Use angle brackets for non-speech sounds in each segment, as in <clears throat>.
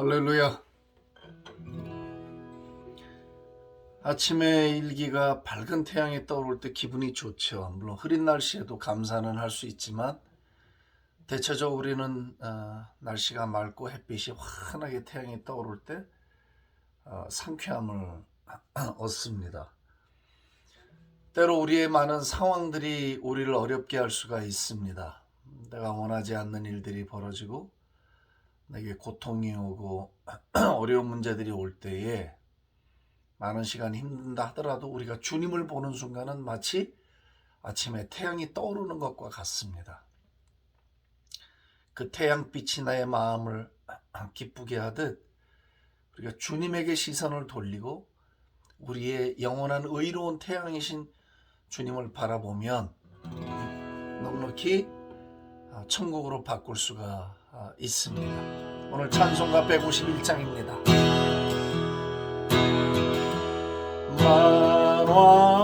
할렐루야. 아침에 일기가 밝은 태양이 떠오를 때 기분이 좋죠. 물론 흐린 날씨에도 감사는 할 수 있지만 대체적으로 우리는 어, 날씨가 맑고 햇빛이 환하게 태양이 떠오를 때 어, 상쾌함을 <clears throat> 얻습니다. 때로 우리의 많은 상황들이 우리를 어렵게 할 수가 있습니다. 내가 원하지 않는 일들이 벌어지고 내게 고통이 오고 <clears throat> 어려운 문제들이 올 때에 많은 시간이 힘든다 하더라도 우리가 주님을 보는 순간은 마치 아침에 태양이 떠오르는 것과 같습니다. 그 태양빛이 나의 마음을 <clears throat> 기쁘게 하듯 우리가 주님에게 시선을 돌리고 우리의 영원한 의로운 태양이신 주님을 바라보면 넉넉히 천국으로 바꿀 수가 있습니다. 오늘 찬송가 151장입니다. 만왕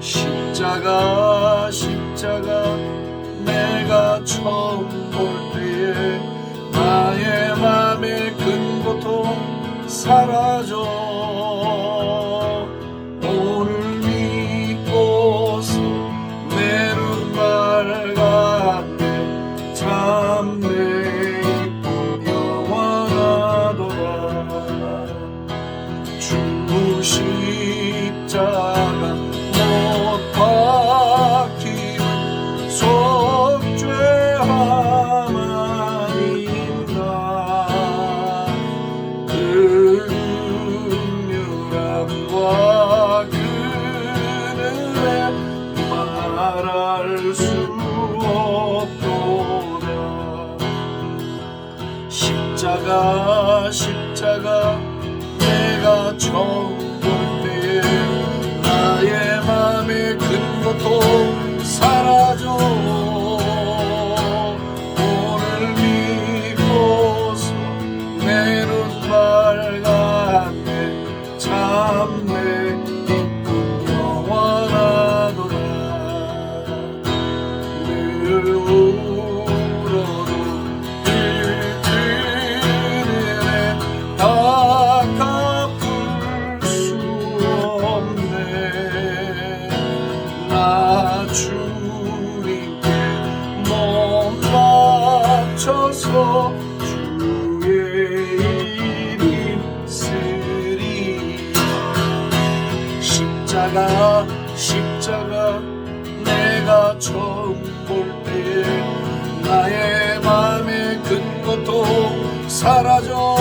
십자가 십자가 내가 처음 볼 때에 나의 맘의 큰 고통 사라 말할 수 없도다 십자가 나 주님께 몸 바쳐서 주의 이름 쓰리 십자가 십자가 내가 처음 볼 때에 나의 큰 고통 사라져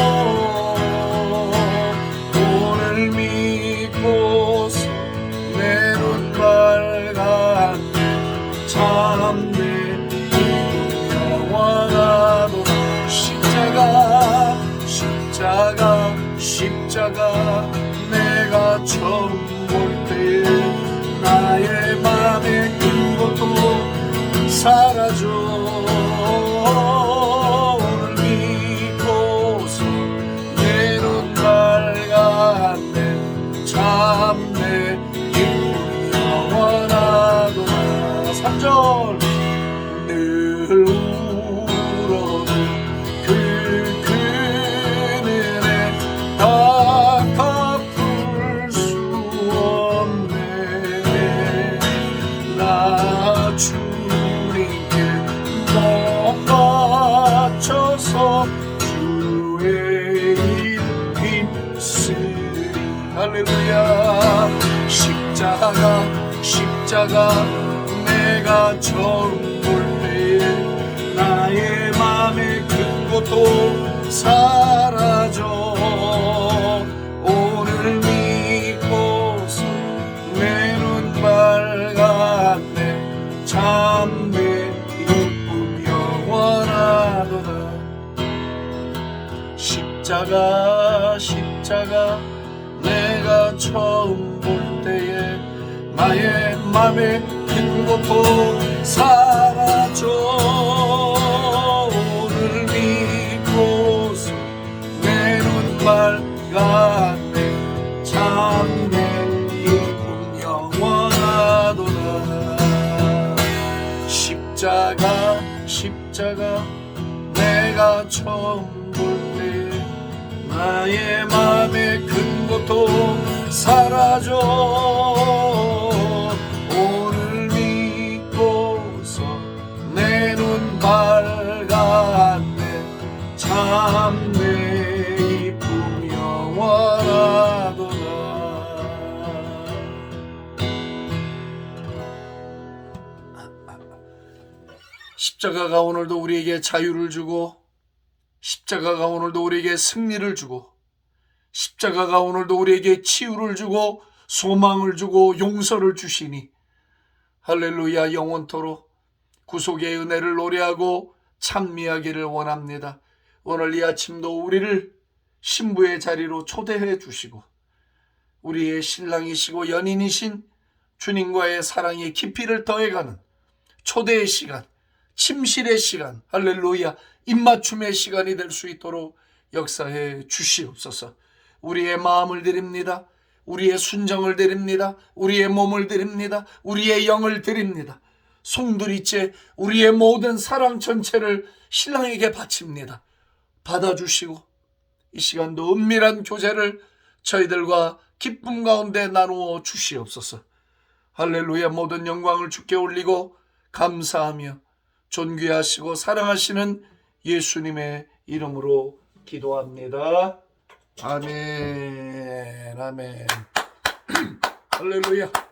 사라져 십자가 내가 처음 볼 때에 나의 맘의 큰 고통 사라져. 오늘 믿고서 내눈 밝았네. 참내 이쁨 영원하도다. 십자가 십자가 내가 처음 볼 때에 나의 맘에 큰 고통 사라져 오늘 믿고서 내눈 밝았네. 참내 기쁨 영원하도다. 십자가 십자가 내가 처음 볼 때 나의 맘에 큰 고통 사라져 밝았네 참내 기쁨 영원하도다. 십자가가 오늘도 우리에게 자유를 주고 십자가가 오늘도 우리에게 승리를 주고 십자가가 오늘도 우리에게 치유를 주고 소망을 주고 용서를 주시니 할렐루야 영원토록 구속의 은혜를 노래하고 찬미하기를 원합니다. 오늘 이 아침도 우리를 신부의 자리로 초대해 주시고 우리의 신랑이시고 연인이신 주님과의 사랑의 깊이를 더해가는 초대의 시간, 침실의 시간, 할렐루야, 입맞춤의 시간이 될 수 있도록 역사해 주시옵소서. 우리의 마음을 드립니다. 우리의 순정을 드립니다. 우리의 몸을 드립니다. 우리의 영을 드립니다. 송두리째 우리의 모든 사랑 전체를 신랑에게 바칩니다. 받아주시고 이 시간도 은밀한 교제를 저희들과 기쁨 가운데 나누어 주시옵소서. 할렐루야 모든 영광을 주께 올리고 감사하며 존귀하시고 사랑하시는 예수님의 이름으로 기도합니다. 아멘, 아멘. <clears throat> 할렐루야.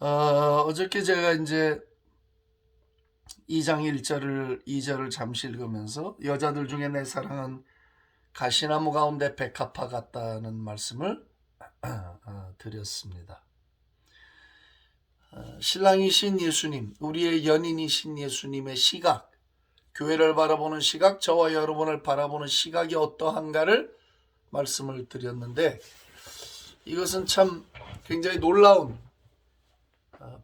어, 어저께 제가 이제 2장 1절을 2절을 잠시 읽으면서 여자들 중에 내 사랑은 가시나무 가운데 백합화 같다는 말씀을 <clears throat> 어, 드렸습니다. 어, 신랑이신 예수님, 우리의 연인이신 예수님의 시각, 교회를 바라보는 시각, 저와 여러분을 바라보는 시각이 어떠한가를 말씀을 드렸는데 이것은 참 굉장히 놀라운 어,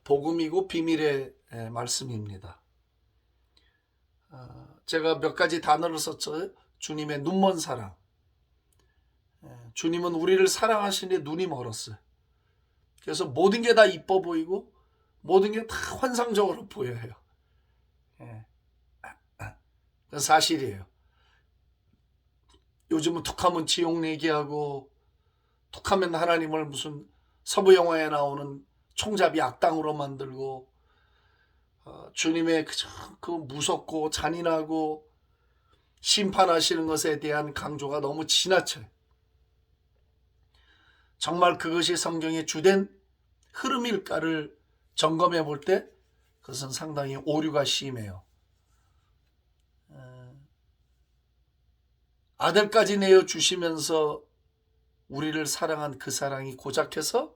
복음이고 비밀의 에, 말씀입니다. 어, 제가 몇 가지 단어를 썼죠. 주님의 눈먼 사랑. 에, 주님은 우리를 사랑하시니 눈이 멀었어요. 그래서 모든 게 다 이뻐 보이고 모든 게 다 환상적으로 보여요. 예. 그 사실이에요. 요즘은 툭하면 지옥 얘기하고 툭하면 하나님을 무슨 서부 영화에 나오는 총잡이 악당으로 만들고 어, 주님의 그, 그 무섭고 잔인하고 심판하시는 것에 대한 강조가 너무 지나쳐요. 정말 그것이 성경의 주된 흐름일까를 점검해 볼 때 그것은 상당히 오류가 심해요. 어, 아들까지 내어 주시면서 우리를 사랑한 그 사랑이 고작해서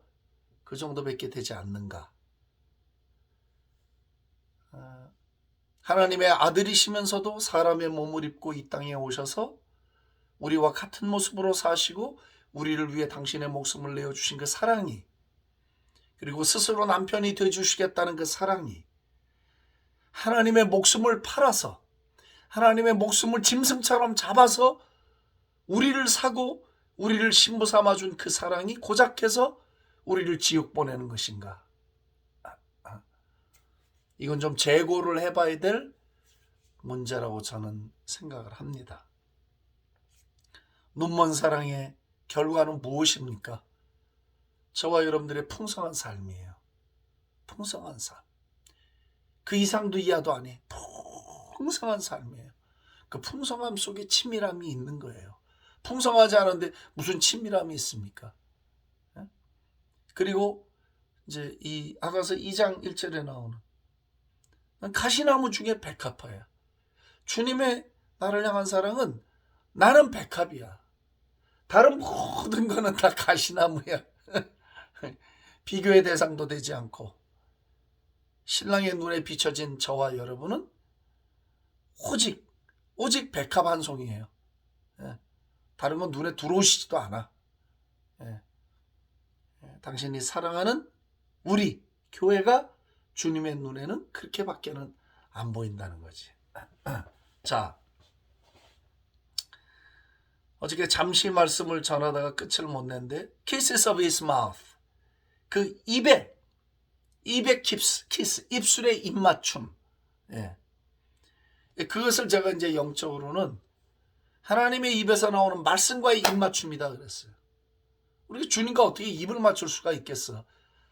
그 정도밖에 되지 않는가? 어, 하나님의 아들이시면서도 사람의 몸을 입고 이 땅에 오셔서 우리와 같은 모습으로 사시고 우리를 위해 당신의 목숨을 내어 주신 그 사랑이 그리고 스스로 남편이 되어 주시겠다는 그 사랑이 하나님의 목숨을 팔아서 하나님의 목숨을 짐승처럼 잡아서 우리를 사고 우리를 신부 삼아 준 그 사랑이 고작해서 우리를 지옥 보내는 것인가? 이건 좀 재고를 해봐야 될 문제라고 저는 생각을 합니다. 눈먼 사랑의 결과는 무엇입니까? 저와 여러분들의 풍성한 삶이에요. 풍성한 삶. 그 이상도 이하도 아니 풍성한 삶이에요. 그 풍성함 속에 치밀함이 있는 거예요. 풍성하지 않은데 무슨 치밀함이 있습니까? 예? 그리고 이제 이 아가서 2장 1절에 나오는 가시나무 중에 백합화야. 주님의 나를 향한 사랑은 나는 백합이야. 다른 모든 거는 다 가시나무야. <laughs> 비교의 대상도 되지 않고 신랑의 눈에 비춰진 저와 여러분은 오직 오직 백합 한 송이에요. 예. 다른 건 눈에 들어오시지도 않아. 예. 예, 당신이 사랑하는 우리 교회가 주님의 눈에는 그렇게밖에는 안 보인다는 거지. <clears throat> 자, 어저께 잠시 말씀을 전하다가 끝을 못 냈는데 kisses of his mouth 그 입에 입에 키스, 키스 입술의 입맞춤 예. 그것을 제가 이제 영적으로는 하나님의 입에서 나오는 말씀과의 입맞춤이다 그랬어요. 우리가 주님과 어떻게 입을 맞출 수가 있겠어?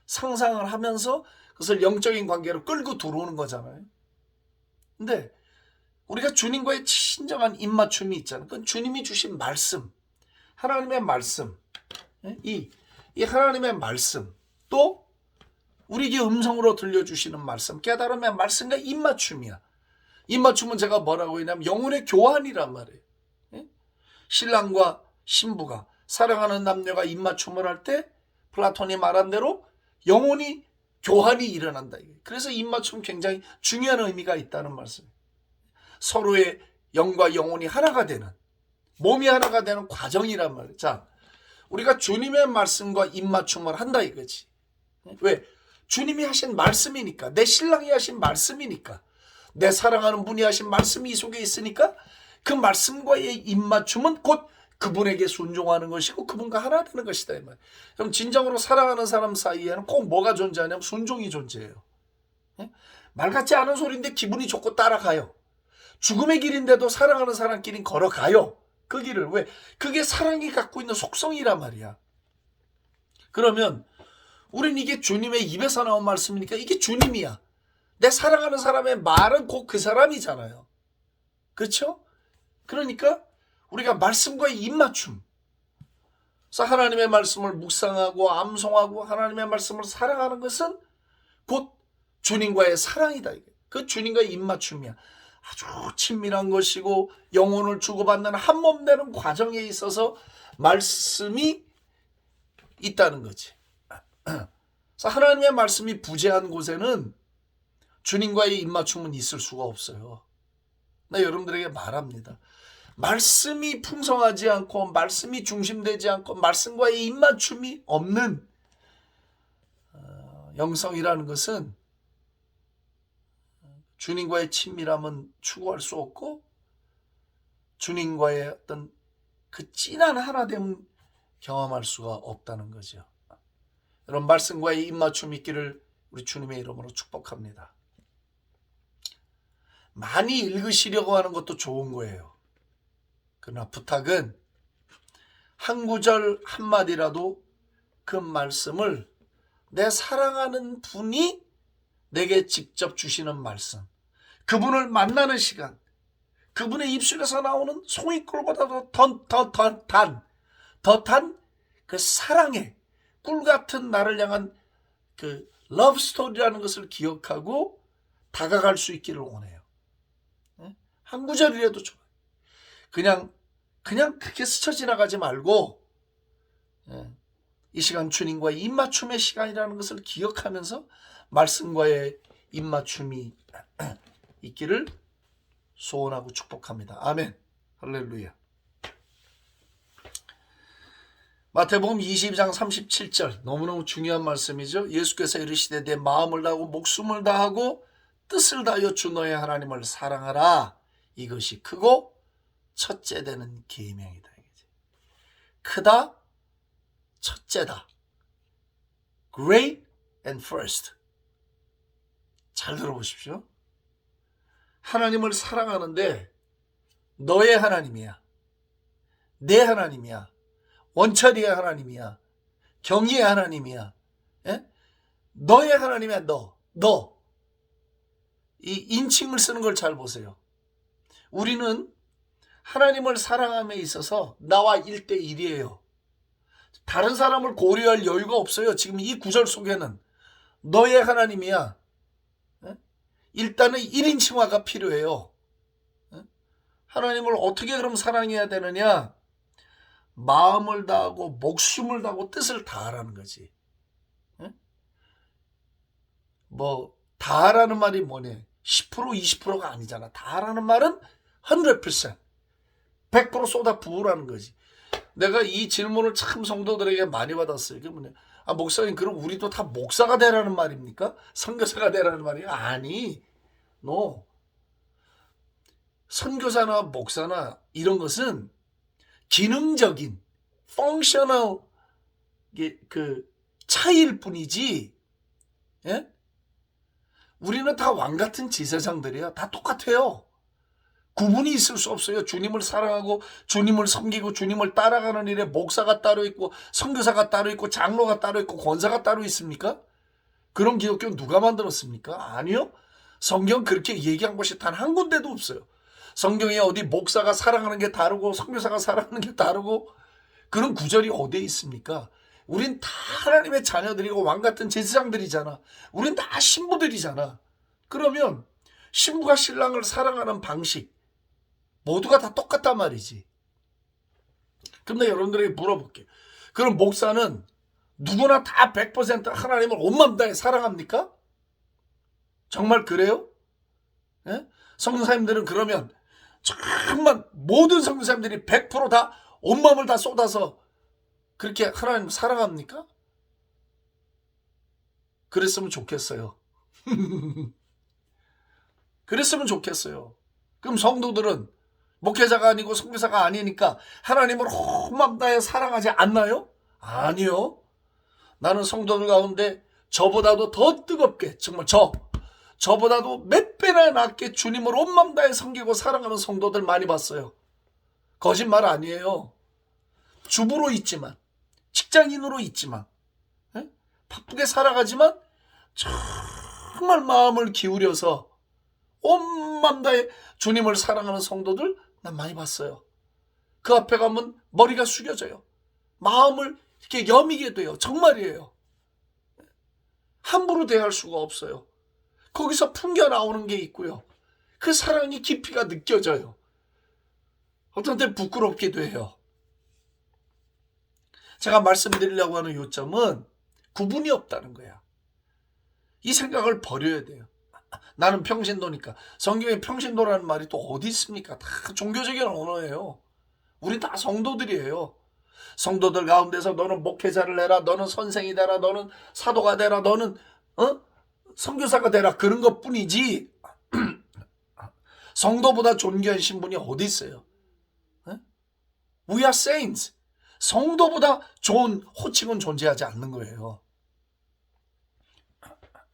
상상을 하면서 그것을 영적인 관계로 끌고 들어오는 거잖아요. 근데 우리가 주님과의 친정한 입맞춤이 있잖아요. 그건 주님이 주신 말씀, 하나님의 말씀, 예? 이, 이 하나님의 말씀, 또 우리에게 음성으로 들려주시는 말씀, 깨달음의 말씀과 입맞춤이야. 입맞춤은 제가 뭐라고 했냐면 영혼의 교환이란 말이에요. 예? 신랑과 신부가 사랑하는 남녀가 입맞춤을 할 때 플라톤이 말한 대로 영혼이 교환이 일어난다. 그래서 입맞춤 굉장히 중요한 의미가 있다는 말씀이에요. 서로의 영과 영혼이 하나가 되는 몸이 하나가 되는 과정이란 말이에요. 자, 우리가 주님의 말씀과 입맞춤을 한다 이거지. 왜? 주님이 하신 말씀이니까 내 신랑이 하신 말씀이니까 내 사랑하는 분이 하신 말씀이 이 속에 있으니까 그 말씀과의 입맞춤은 곧 그분에게 순종하는 것이고 그분과 하나 되는 것이다 이 말. 그럼 진정으로 사랑하는 사람 사이에는 꼭 뭐가 존재하냐면 순종이 존재해요. 예? 말 같지 않은 소리인데 기분이 좋고 따라가요. 죽음의 길인데도 사랑하는 사람끼리 걸어가요. 그 길을 왜? 그게 사랑이 갖고 있는 속성이란 말이야. 그러면 우린 이게 주님의 입에서 나온 말씀이니까 이게 주님이야. 내 사랑하는 사람의 말은 곧 그 사람이잖아요. 그렇죠? 그러니까 우리가 말씀과의 입맞춤. 그래서 하나님의 말씀을 묵상하고 암송하고 하나님의 말씀을 사랑하는 것은 곧 주님과의 사랑이다. 그 주님과의 입맞춤이야. 아주 친밀한 것이고 영혼을 주고받는 한 몸 되는 과정에 있어서 말씀이 있다는 거지. 그래서 하나님의 말씀이 부재한 곳에는 주님과의 입맞춤은 있을 수가 없어요. 나 여러분들에게 말합니다. 말씀이 풍성하지 않고 말씀이 중심되지 않고 말씀과의 입맞춤이 없는 어, 영성이라는 것은 주님과의 친밀함은 추구할 수 없고 주님과의 어떤 그 진한 하나됨 경험할 수가 없다는 거죠. 여러분 말씀과의 입맞춤 있기를 우리 주님의 이름으로 축복합니다. 많이 읽으시려고 하는 것도 좋은 거예요. 그러나 부탁은 한 구절 한마디라도 그 말씀을 내 사랑하는 분이 내게 직접 주시는 말씀. 그분을 만나는 시간. 그분의 입술에서 나오는 송이꿀보다도 더, 더, 더 단, 더 단 그 사랑의 꿀 같은 나를 향한 그 러브 스토리라는 것을 기억하고 다가갈 수 있기를 원해요. 한 구절이라도 좋아요. 그냥 그냥 그렇게 스쳐 지나가지 말고 예, 이 시간 주님과의 입맞춤의 시간이라는 것을 기억하면서 말씀과의 입맞춤이 <clears throat> 있기를 소원하고 축복합니다. 아멘. 할렐루야. 마태복음 22장 37절 너무너무 중요한 말씀이죠. 예수께서 이르시되 내 마음을 다하고 목숨을 다하고 뜻을 다하여 주 너의 하나님을 사랑하라. 이것이 크고 첫째 되는 계명이다. 크다, 첫째다. Great and first. 잘 들어보십시오. 하나님을 사랑하는데 너의 하나님이야. 내 하나님이야. 원천이의 하나님이야. 경의의 하나님이야. 예? 너의 하나님이야, 너. 너. 이 인칭을 쓰는 걸 잘 보세요. 우리는 하나님을 사랑함에 있어서 나와 1대1이에요. 다른 사람을 고려할 여유가 없어요. 지금 이 구절 속에는 너의 하나님이야. 예? 일단은 1인 칭화가 필요해요. 예? 하나님을 어떻게 그럼 사랑해야 되느냐? 마음을 다하고 목숨을 다하고 뜻을 다하라는 거지. 예? 뭐 다하라는 말이 뭐냐? 10% 20%가 아니잖아. 다하라는 말은 100%. 100% 쏟아 부으라는 거지. 내가 이 질문을 참 성도들에게 많이 받았어요. 그 뭐냐? 아 목사님 그럼 우리도 다 목사가 되라는 말입니까? 선교사가 되라는 말이야? 아니, 너 선교사나 목사나 이런 것은 기능적인 펑셔널 그 차이일 뿐이지. 예? 우리는 다 왕 같은 지세상들이야. 다 똑같아요. 구분이 있을 수 없어요. 주님을 사랑하고 주님을 섬기고 주님을 따라가는 일에 목사가 따로 있고 선교사가 따로 있고 장로가 따로 있고 권사가 따로 있습니까? 그런 기독교 누가 만들었습니까? 아니요. 성경 그렇게 얘기한 곳이 단 한 군데도 없어요. 성경에 어디 목사가 사랑하는 게 다르고 선교사가 사랑하는 게 다르고 그런 구절이 어디에 있습니까? 우린 다 하나님의 자녀들이고 왕 같은 제사장들이잖아. 우린 다 신부들이잖아. 그러면 신부가 신랑을 사랑하는 방식 모두가 다 똑같단 말이지. 그럼 내가 여러분들에게 물어볼게. 그럼 목사는 누구나 다 100% 하나님을 온맘 다해 사랑합니까? 정말 그래요? 예? 성사님들은 그러면 정말 모든 성사님들이 100%다 온맘을 다 쏟아서 그렇게 하나님 사랑합니까? 그랬으면 좋겠어요. <laughs> 그랬으면 좋겠어요. 그럼 성도들은 목회자가 아니고 성교사가 아니니까 하나님을 다해 사랑하지 않나요? 아니요. 나는 성도들 가운데 저보다도 더 뜨겁게 정말 저 저보다도 몇 배나 낫게 주님을 온맘 다해 섬기고 사랑하는 성도들 많이 봤어요. 거짓말 아니에요. 주부로 있지만 직장인으로 있지만 예? 바쁘게 살아가지만 정말 마음을 기울여서 온맘 다해 주님을 사랑하는 성도들 난 많이 봤어요. 그 앞에 가면 머리가 숙여져요. 마음을 이렇게 여미게 돼요. 정말이에요. 함부로 대할 수가 없어요. 거기서 풍겨 나오는 게 있고요. 그 사랑의 깊이가 느껴져요. 어떤 때 부끄럽기도 해요. 제가 말씀드리려고 하는 요점은 구분이 없다는 거야. 이 생각을 버려야 돼요. 나는 평신도니까. 성경에 평신도라는 말이 또 어디 있습니까? 다 종교적인 언어예요. 우리 다 성도들이에요. 성도들 가운데서 너는 목회자를 해라, 너는 선생이 되라, 너는 사도가 되라, 너는 어? 선교사가 되라 그런 것뿐이지. <clears throat> 성도보다 존귀한 신분이 어디 있어요? 어? We are saints. 성도보다 좋은 호칭은 존재하지 않는 거예요.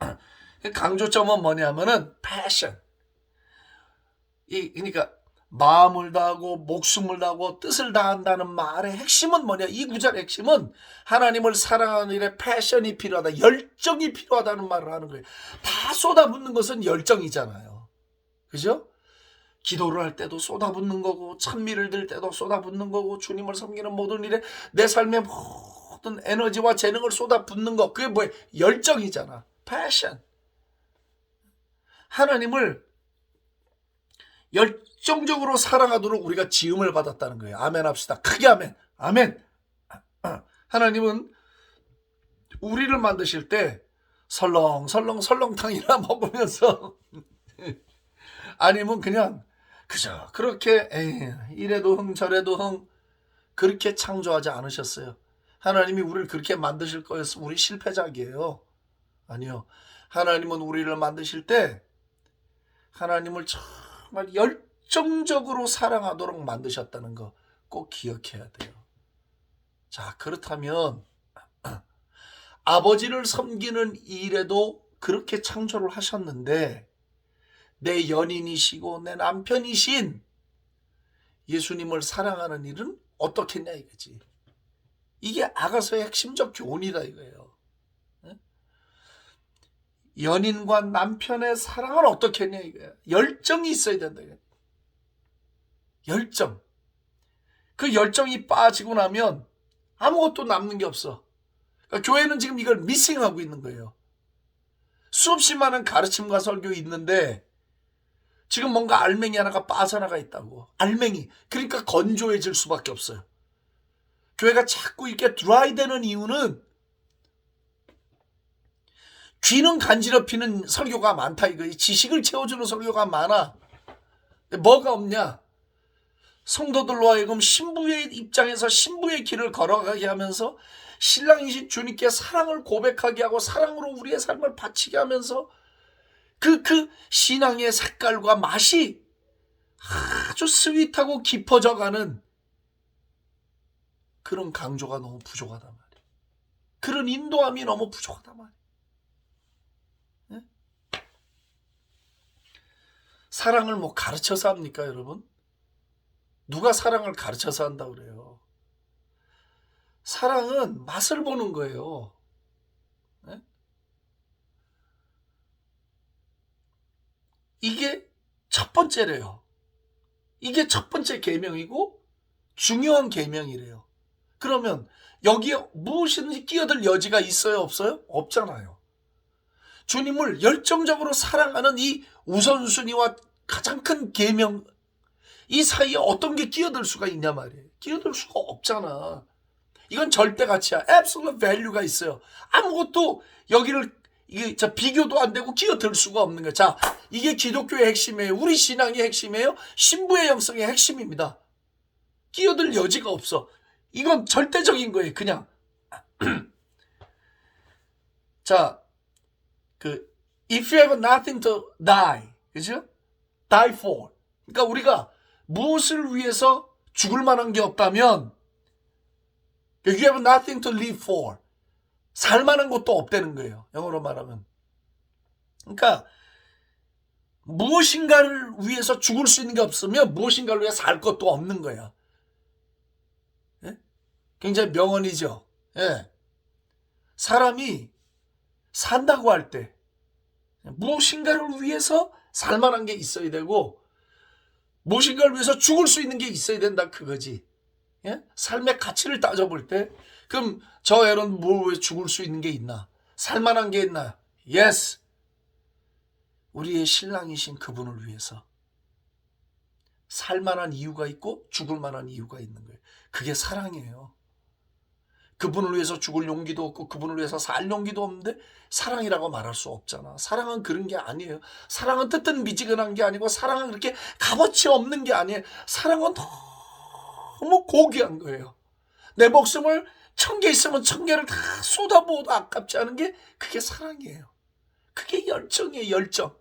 <clears throat> 강조점은 뭐냐면은 패션. 이 그러니까 마음을 다하고 목숨을 다하고 뜻을 다한다는 말의 핵심은 뭐냐? 이 구절의 핵심은 하나님을 사랑하는 일에 패션이 필요하다, 열정이 필요하다는 말을 하는 거예요. 다 쏟아붓는 것은 열정이잖아요. 그죠? 기도를 할 때도 쏟아붓는 거고 찬미를 들 때도 쏟아붓는 거고 주님을 섬기는 모든 일에 내 삶의 모든 에너지와 재능을 쏟아붓는 거 그게 뭐예요? 열정이잖아. 패션. 하나님을 열정적으로 사랑하도록 우리가 지음을 받았다는 거예요. 아멘 합시다. 크게 아멘. 아멘. 하나님은 우리를 만드실 때 설렁 설렁 설렁탕이나 <laughs> 먹으면서 아니면 그냥 그저 그렇게 에이, 이래도 흥 저래도 흥 그렇게 창조하지 않으셨어요. 하나님이 우리를 그렇게 만드실 거였으면 우리 실패작이에요. 아니요. 하나님은 우리를 만드실 때 하나님을 정말 열정적으로 사랑하도록 만드셨다는 거 꼭 기억해야 돼요. 자, 그렇다면 <clears throat> 아버지를 섬기는 일에도 그렇게 창조를 하셨는데 내 연인이시고 내 남편이신 예수님을 사랑하는 일은 어떻겠냐 이거지. 이게 아가서의 핵심적 교훈이다 이거예요. 연인과 남편의 사랑을 어떻게 했냐 이거야. 열정이 있어야 된다. 열정. 그 열정이 빠지고 나면 아무것도 남는 게 없어. 그러니까 교회는 지금 이걸 미싱하고 있는 거예요. 수없이 많은 가르침과 설교 있는데 지금 뭔가 알맹이 하나가 빠져나가 있다고. 알맹이. 그러니까 건조해질 수밖에 없어요. 교회가 자꾸 이렇게 드라이 되는 이유는 귀는 간지럽히는 설교가 많다 이거 지식을 채워주는 설교가 많아 뭐가 없냐 성도들로 하여금 신부의 입장에서 신부의 길을 걸어가게 하면서 신랑이신 주님께 사랑을 고백하게 하고 사랑으로 우리의 삶을 바치게 하면서 그, 그 신앙의 색깔과 맛이 아주 스윗하고 깊어져 가는 그런 강조가 너무 부족하단 말이에요. 그런 인도함이 너무 부족하단 말이에요. 사랑을 뭐 가르쳐서 합니까, 여러분? 누가 사랑을 가르쳐서 한다 그래요? 사랑은 맛을 보는 거예요. 예? 이게 첫 번째래요. 이게 첫 번째 계명이고 중요한 계명이래요. 그러면 여기에 무엇이든지 끼어들 여지가 있어요, 없어요? 없잖아요. 주님을 열정적으로 사랑하는 이 우선순위와 가장 큰 계명 이 사이에 어떤 게 끼어들 수가 있냐 말이에요. 끼어들 수가 없잖아. 이건 절대 가치야. absolute value가 있어요. 아무것도 여기를 이게 저 비교도 안 되고 끼어들 수가 없는 거야. 자, 이게 기독교의 핵심이에요. 우리 신앙의 핵심이에요. 신부의 영성의 핵심입니다. 끼어들 여지가 없어. 이건 절대적인 거예요. 그냥. <clears throat> 자, 그 if you have nothing to die, 그죠? Die for. 그러니까 우리가 무엇을 위해서 죽을 만한 게 없다면 you have nothing to live for. 살 만한 것도 없다는 거예요. 영어로 말하면. 그러니까 무엇인가를 위해서 죽을 수 있는 게 없으면 무엇인가를 위해 살 것도 없는 거야. 예? 굉장히 명언이죠. 예. 사람이 산다고 할 때 무엇인가를 위해서 살 만한 게 있어야 되고 무엇인가를 위해서 죽을 수 있는 게 있어야 된다 그거지. 예? 삶의 가치를 따져볼 때 그럼 저 애는 뭘왜 죽을 수 있는 게 있나? 살만한 게 있나? Yes. 우리의 신랑이신 그분을 위해서 살만한 이유가 있고 죽을 만한 이유가 있는 거예요. 그게 사랑이에요. 그분을 위해서 죽을 용기도 없고 그분을 위해서 살 용기도 없는데 사랑이라고 말할 수 없잖아. 사랑은 그런 게 아니에요. 사랑은 뜨뜻미지근한 게 아니고 사랑은 그렇게 값어치 없는 게 아니에요. 사랑은 너무 고귀한 거예요. 내 목숨을 천 개 있으면 천 개를 다 쏟아부어도 아깝지 않은 게 그게 사랑이에요. 그게 열정이에요, 열정.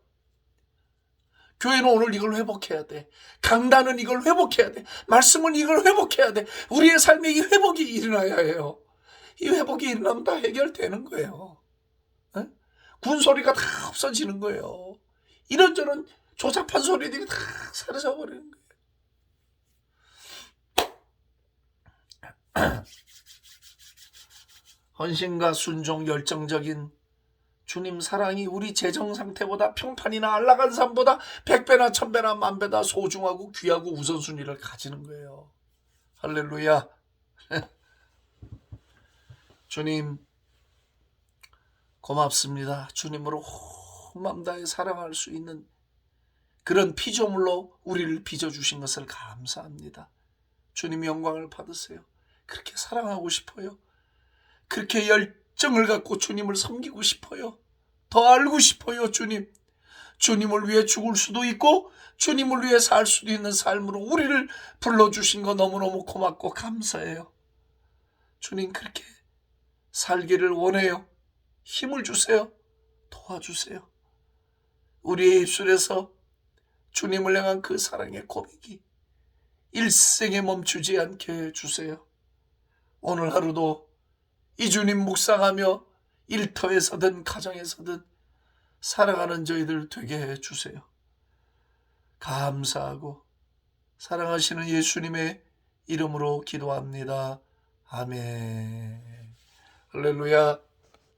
교회는 오늘 이걸 회복해야 돼. 강단은 이걸 회복해야 돼. 말씀은 이걸 회복해야 돼. 우리의 삶에 이 회복이 일어나야 해요. 이 회복이 일어나면 다 해결되는 거예요. 에? 군소리가 다 없어지는 거예요. 이런저런 조잡한 소리들이 다 사라져 버리는 거예요. <clears throat> 헌신과 순종 열정적인 주님 사랑이 우리 재정 상태보다 평판이나 안락한 삶보다 백배나 천배나 만배나 소중하고 귀하고 우선순위를 가지는 거예요. 할렐루야. 주님 고맙습니다. 주님으로 온맘 다해 사랑할 수 있는 그런 피조물로 우리를 빚어주신 것을 감사합니다. 주님 영광을 받으세요. 그렇게 사랑하고 싶어요. 그렇게 열정을 갖고 주님을 섬기고 싶어요. 더 알고 싶어요, 주님. 주님을 위해 죽을 수도 있고 주님을 위해 살 수도 있는 삶으로 우리를 불러주신 거 너무너무 고맙고 감사해요. 주님 그렇게 살기를 원해요. 힘을 주세요. 도와주세요. 우리의 입술에서 주님을 향한 그 사랑의 고백이 일생에 멈추지 않게 해주세요. 오늘 하루도 이 주님 묵상하며 일터에서든 가정에서든 살아가는 저희들 되게 해주세요. 감사하고 사랑하시는 예수님의 이름으로 기도합니다. 아멘. 할렐루야.